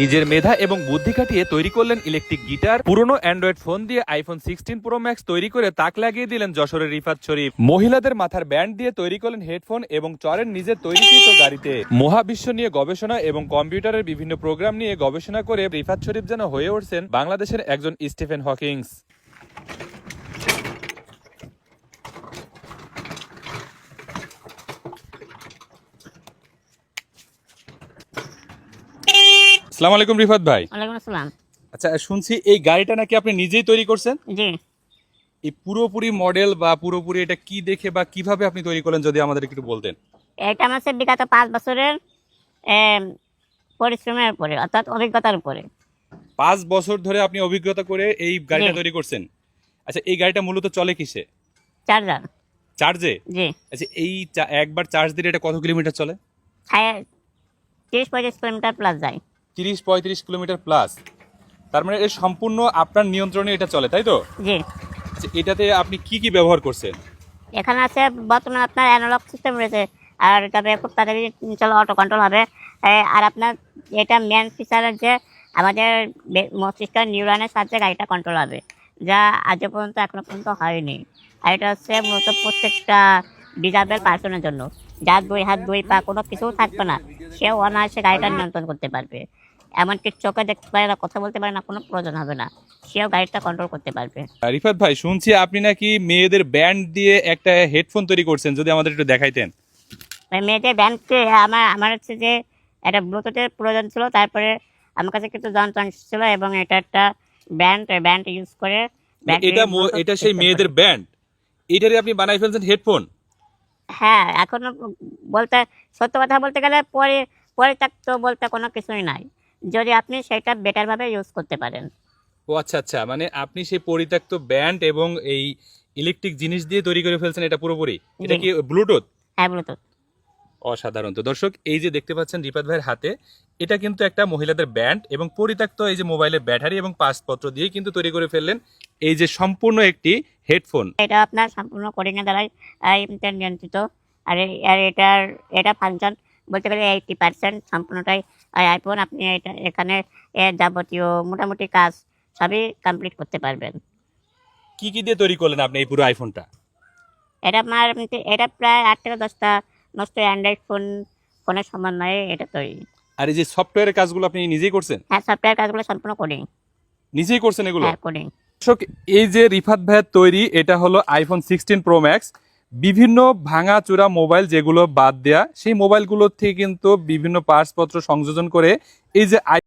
নিজের মেধা এবং বুদ্ধি খাটিয়ে তৈরি করলেন ইলেকট্রিক গিটার পুরনো অ্যান্ড্রয়েড ফোন দিয়ে আইফোন সিক্সটিন প্রো ম্যাক্স তৈরি করে তাক লাগিয়ে দিলেন যশোরের রিফাত শরীফ। মহিলাদের মাথার ব্যান্ড দিয়ে তৈরি করলেন হেডফোন এবং চরেন নিজের তৈরিকৃত গাড়িতে। মহাবিশ্ব নিয়ে গবেষণা এবং কম্পিউটারের বিভিন্ন প্রোগ্রাম নিয়ে গবেষণা করে রিফাত শরীফ যেন হয়ে উঠছেন বাংলাদেশের একজন স্টিফেন হকিংস। আসসালামু আলাইকুম রিফাত ভাই। ওয়ালাইকুম আসসালাম। আচ্ছা শুনছি এই গাড়িটা নাকি আপনি নিজেই তৈরি করছেন? জি। এই পুরোপুরি মডেল বা পুরোপুরি এটা কি দেখে বা কীভাবে আপনি তৈরি করলেন যদি আমাদের একটু বলতেন? এটা আমার বিগত পাঁচ বছরের পরিশ্রমের উপরে অর্থাৎ অভিজ্ঞতার উপরে। পাঁচ বছর ধরে আপনি অভিজ্ঞতা করে এই গাড়িটা তৈরি করছেন। আচ্ছা এই গাড়িটা মূলত চলে কিসে? চার্জার। চার্জে? জি। আচ্ছা এই একবার চার্জ দিলে এটা কত কিলোমিটার চলে? তিরিশ পঁয়ত্রিশ কিলোমিটার প্লাস যায়। তিরিশ পঁয়ত্রিশ কিলোমিটার প্লাস তার মানে এর সম্পূর্ণ আপনার নিয়ন্ত্রণে এটা চলে তাই তো? জি। আচ্ছা, এটাতে আপনি কি কি ব্যবহার করছেন? এখানে আছে বর্তমানে আপনার অ্যানালগ সিস্টেম রয়েছে আর তবে খুব তাড়াতাড়ি চলো অটো কন্ট্রোল হবে। আর আপনার এটা মেন ফিচারের যে আমাদের মস্তিষ্কের নিউরনের সাহায্যে গাড়িটা কন্ট্রোল হবে যা আজ পর্যন্ত এখনও পর্যন্ত হয়নি। আর এটা হচ্ছে মূলত প্রত্যেকটা ডিজাবেল পার্সনের জন্য যার দুই হাত দুই পা কোনো কিছু থাকবে না সেও অনায়াসে গাড়িটা নিয়ন্ত্রণ করতে পারবে। এমনকি চোখে দেখতে পারে না কথা বলতে পারে না কোনো প্রয়োজন হবে না। সেও গাড়িটা কন্ট্রোল করতে পারবে। রিফাত ভাই শুনছি আপনি নাকি মেয়েদের ব্যান্ড দিয়ে একটা হেডফোন তৈরি করছেন যদি আমাদের একটু দেখাইতেন। মানে মেয়েদের ব্যান্ডকে আমার আমার হচ্ছে যে একটা ব্লুটুথের প্রয়োজন ছিল তারপরে আমার কাছে কিছু যন্ত্র ছিল এবং এটা একটা ব্যান্ড ব্যান্ড ইউজ করে এটা এটা সেই মেয়েদের ব্যান্ড এটারে আপনি বানাই ফেলছেন হেডফোন হ্যাঁ এখন বলতে সত্য কথা বলতে গেলে পরে পরিত্যক্ত বলতে কোনো কিছুই নাই। যদি আপনি সেটা বেটারভাবে ইউজ করতে পারেন। ও আচ্ছা আচ্ছা। মানে আপনি সেই পরিত্যক্ত ব্যান্ড এবং এই ইলেকট্রিক জিনিস দিয়ে তৈরি করে ফেলছেন এটা পুরোপুরি? এটা কি ব্লুটুথ হ্যাঁ ব্লুটুথ অসাধারণ। তো দর্শক এই যে দেখতে পাচ্ছেন রিপাত ভাইয়ের হাতে এটা কিন্তু একটা মহিলাদের ব্যান্ড এবং পরিত্যক্ত এই যে মোবাইলের ব্যাটারি এবং পাসপত্র দিয়ে কিন্তু তৈরি করে ফেললেন এই যে সম্পূর্ণ একটি হেডফোন এটা আপনার সম্পূর্ণ কোডিংয়ের দ্বারাই আহ, ইন্টার নিয়ন্ত্রিত। আর আর এটার এটা ফাংশন বলতে গেলে এইটি পার্সেন্ট সম্পূর্ণটাই আইফোন আপনি এটা এখানে যাবতীয় মোটামুটি কাজ সবই কমপ্লিট করতে পারবেন। কি কি দিয়ে তৈরি করলেন আপনি এই পুরো আইফোনটা এটা আপনার এটা প্রায় আট থেকে দশটা নষ্ট অ্যান্ড্রয়েড ফোন ফোনের সমন্বয়ে এটা তৈরি। আর এই যে সফটওয়্যারের কাজগুলো আপনি নিজেই করছেন? হ্যাঁ সফটওয়্যার কাজগুলো সম্পূর্ণ কোডিং নিজেই করছেন এগুলো? হ্যাঁ দর্শক এই যে রিফাত ভাইয়ের তৈরি এটা হলো আইফোন সিক্সটিন প্রো ম্যাক্স বিভিন্ন ভাঙা চূড়া মোবাইল যেগুলো বাদ দেয়া, সেই মোবাইলগুলোর থেকে কিন্তু বিভিন্ন পার্টসপত্র সংযোজন করে এই যে